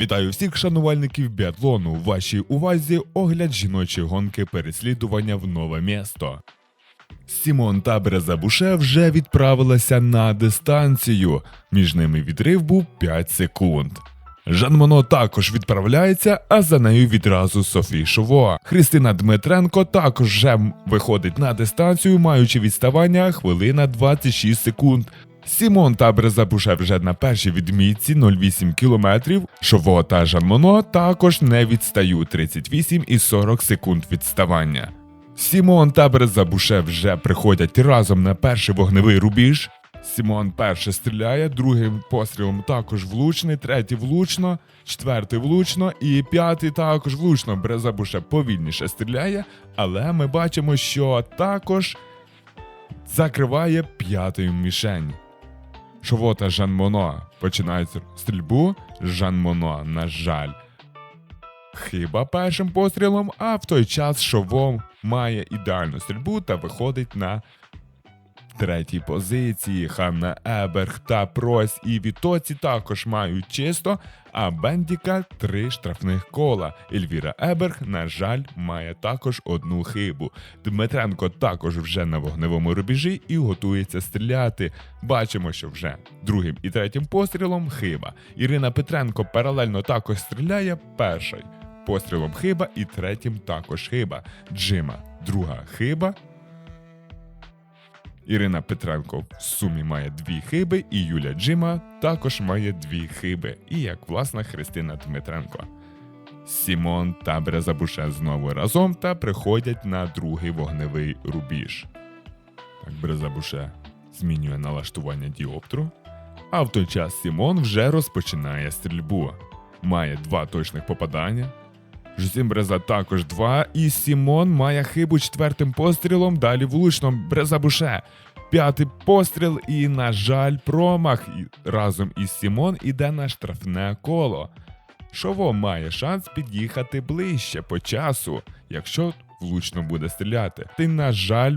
Вітаю всіх шанувальників біатлону. Вашій увазі огляд жіночої гонки переслідування в нове місто. Сімон та Брезабуше вже відправилася на дистанцію. Між ними відрив був 5 секунд. Жан Моно також відправляється, а за нею відразу Софі Шово. Христина Дмитренко також вже виходить на дистанцію, маючи відставання хвилина 26 секунд. Сімон та Брезабуше вже на першій відмітці 0,8 кілометрів. Шово та Жан Моно також не відстають 38 і 40 секунд відставання. Сімон та Брезабуше вже приходять разом на перший вогневий рубіж. Сімон перше стріляє, другим пострілом також влучний, третій влучно, четвертий влучно і п'ятий також влучно. Брезабуше повільніше стріляє, але ми бачимо, що також закриває п'ятою мішень. Шово та Жан Моно починають стрільбу. Жан Моно, на жаль, хиба першим пострілом, а в той час Шово має ідеальну стрільбу та виходить на третій позиції. Ханна Еберг та Прось і Вітоці також мають чисто, а Бендіка три штрафних кола. Ельвіра Еберг, на жаль, має також одну хибу. Дмитренко також вже на вогневому рубежі і готується стріляти. Бачимо, що вже другим і третім пострілом хиба. Ірина Петренко паралельно також стріляє перший. Пострілом хиба і третім також хиба. Джима друга хиба. Ірина Петренко в сумі має дві хиби, і Юля Джима також має дві хиби, і як власна Христина Дмитренко. Сімон та Брезабуше знову разом та приходять на другий вогневий рубіж. Так, Брезабуше змінює налаштування діоптру, а в той час Сімон вже розпочинає стрільбу. Має два точних попадання. Жусім Бреза також два, і Сімон має хибу четвертим пострілом. Далі влучно Брезабуше. П'ятий постріл, і, на жаль, промах. І разом із Сімон іде на штрафне коло. Шово має шанс під'їхати ближче по часу, якщо влучно буде стріляти. Ти, на жаль,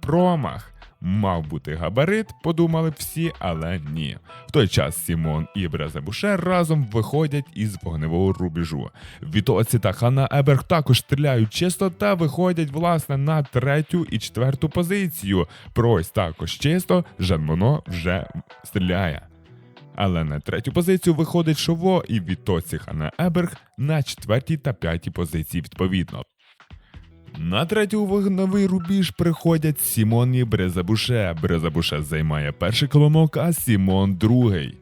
промах. Мав бути габарит, подумали всі, але ні. В той час Сімон і Брезабуше разом виходять із вогневого рубежу. Вітоці та Хана Еберг також стріляють чисто та виходять власне на третю і четверту позицію. Прось також чисто, Жан Моно вже стріляє. Але на третю позицію виходить Шово і Вітоці Хана Еберг на четвертій та п'ятій позиції відповідно. На третю вогневий рубіж приходять Сімон і Брезабуше. Брезабуше займає перший коломок, а Сімон другий.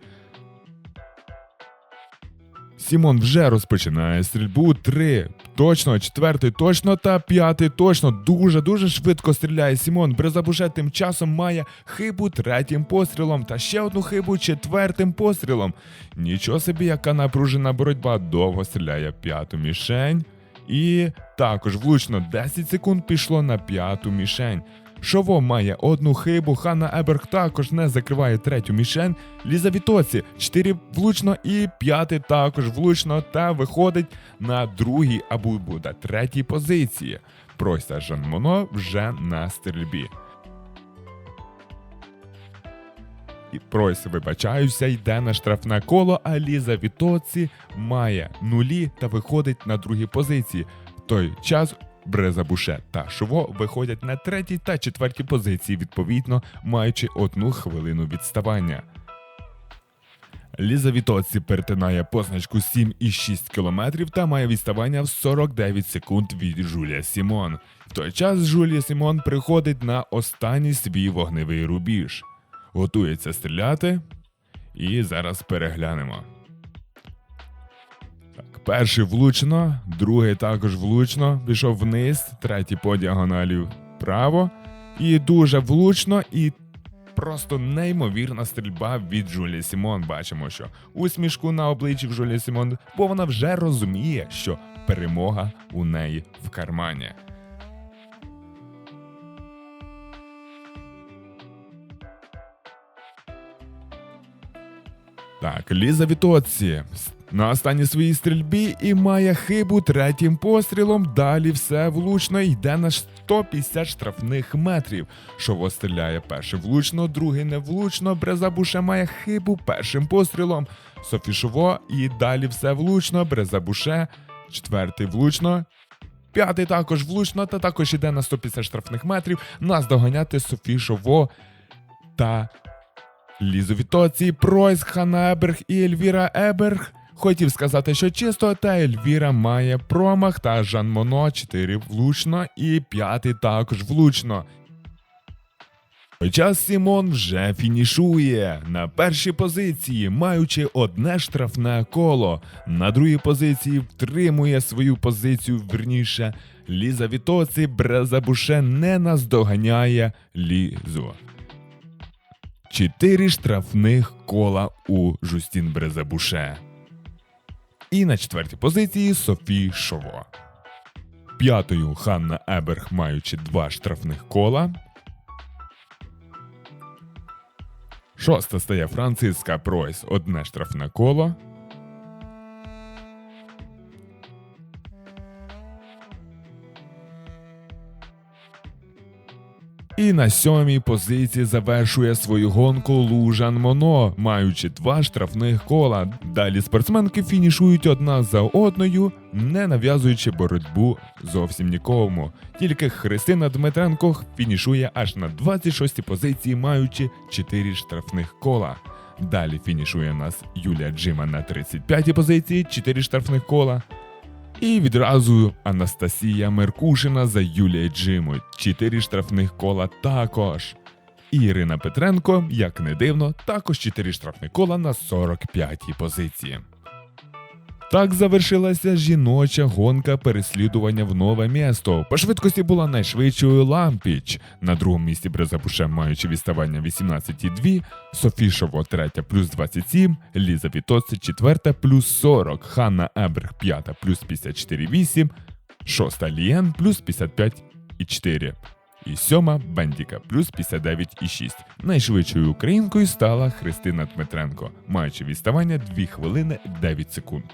Сімон вже розпочинає стрільбу. Три точно, четвертий точно та п'ятий точно. Дуже дуже швидко стріляє Сімон. Брезабуше тим часом має хибу третім пострілом та ще одну хибу четвертим пострілом. Нічого собі, яка напружена боротьба довго стріляє п'яту мішень. І також влучно 10 секунд пішло на п'яту мішень. Шово має одну хибу, Ханна Еберг також не закриває третю мішень. Ліза Вітоці 4 влучно і п'ятий також влучно та виходить на другій або буде третій позиції. Прося Жан Моно вже на стрільбі. І Пройс, вибачаюся, йде на штрафне коло, а Ліза Вітоці має нулі та виходить на другій позиції. В той час Бреза Буше та Шово виходять на третій та четвертій позиції, відповідно, маючи одну хвилину відставання. Ліза Вітоці перетинає позначку 7,6 км та має відставання в 49 секунд від Жулія Сімон. В той час Жулія Сімон приходить на останній свій вогневий рубіж готується стріляти. І зараз переглянемо. Так, перший влучно, другий також влучно, пішов вниз, третій по діагоналі вправо. І дуже влучно, і просто неймовірна стрільба від Жулі Сімон. Бачимо, що усмішку на обличчі в Жулі Сімон, бо вона вже розуміє, що перемога у неї в кармані. Так, Ліза Вітоці на останній своїй стрільбі і має хибу третім пострілом. Далі все влучно йде на 150 штрафних метрів. Шово стріляє перший влучно, другий невлучно. Брезабуше має хибу першим пострілом. Софі Шово і далі все влучно. Брезабуше, четвертий влучно. П'ятий також влучно, та також іде на 150 штрафних метрів. Нас доганяти Софі Шово та Лізу Вітоці, Пройс, Ханна Еберг і Ельвіра Еберг. Хотів сказати, що чисто, та Ельвіра має промах та Жан Моно 4 влучно і п'ятий також влучно. Той час Сімон вже фінішує на першій позиції, маючи одне штрафне коло. На другій позиції втримує свою позицію верніше. Ліза Вітоці Брезабуше не наздоганяє Лізу. Чотири штрафних кола у Жустін Брезабуше. І на четвертій позиції Софі Шово. П'ятою Ханна Еберг, маючи два штрафних кола. Шоста стає Франциска Пройс, одне штрафне коло. На сьомій позиції завершує свою гонку Лужан Моно, маючи два штрафних кола. Далі спортсменки фінішують одна за одною, не нав'язуючи боротьбу зовсім нікому. Тільки Христина Дмитренко фінішує аж на 26-й позиції, маючи 4 штрафних кола. Далі фінішує нас Юлія Джима на 35-й позиції, 4 штрафних кола. І відразу Анастасія Меркушина за Юлія Джиму. Чотири штрафних кола також. І Ірина Петренко, як не дивно, також чотири штрафних кола на 45-й позиції. Так завершилася жіноча гонка переслідування в нове місто. По швидкості була найшвидшою Лампіч. На другому місці Брезапуше, маючи відставання 18,2, Софішово третя плюс 27, Ліза Вітоці четверта плюс 40, Ханна Еберг п'ята плюс 54,8, шоста Лієн плюс 55,4. І сьома Бендіка плюс 59,6. Найшвидшою українкою стала Христина Дмитренко, маючи відставання 2 хвилини 9 секунд.